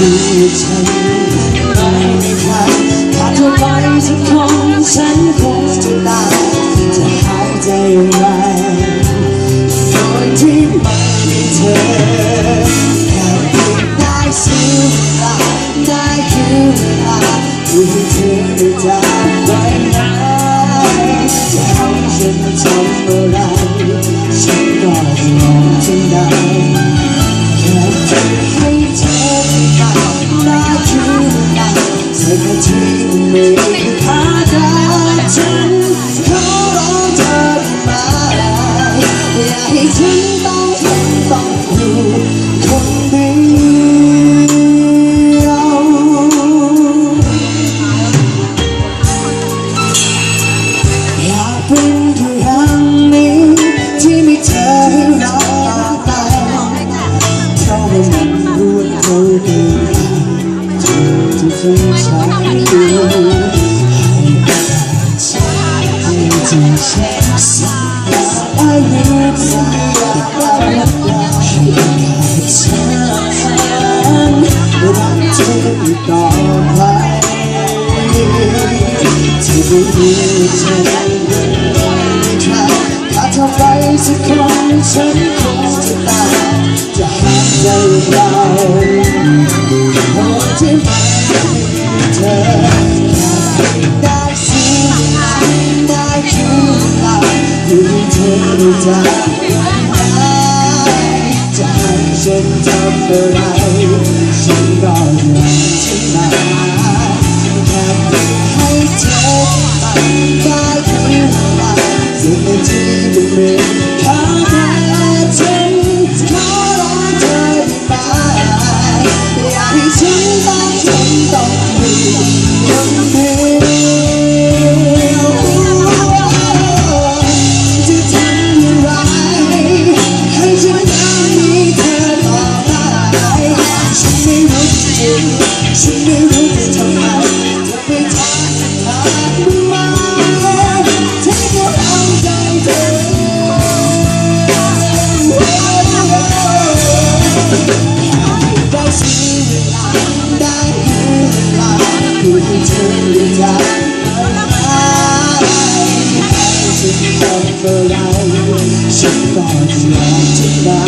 อต้องรู้ว่าฉันไม่มีใครขาดเธอไปสักคนฉันคงจะตายจะหายใจอย่างไรโดยที่ไม่มีเธอแค่ได้สิ้นเวลาได้คือเวลาที่เธอ อย่าให้ฉันต้องทนต้องอยู่คนเดียวอยากเป็นแค่ ให้รู้สัญญาตลอดชีวิตฉันรักเธอต่อไปที่รู้ว่าเธอใครถ้าเธอไปสักคนฉันคงจะตายจะหาใจเราเพราะที่ไม่มีเธอได้สิได้คือเวลาอยู่เใจใจะให้ฉันทำอะไรฉันก็อยากจะได้แค่ให้เธอได้คือเวลาสิ่งที่มันมีค่ ฉันทำอะไรฉันก็จะยอมจะได้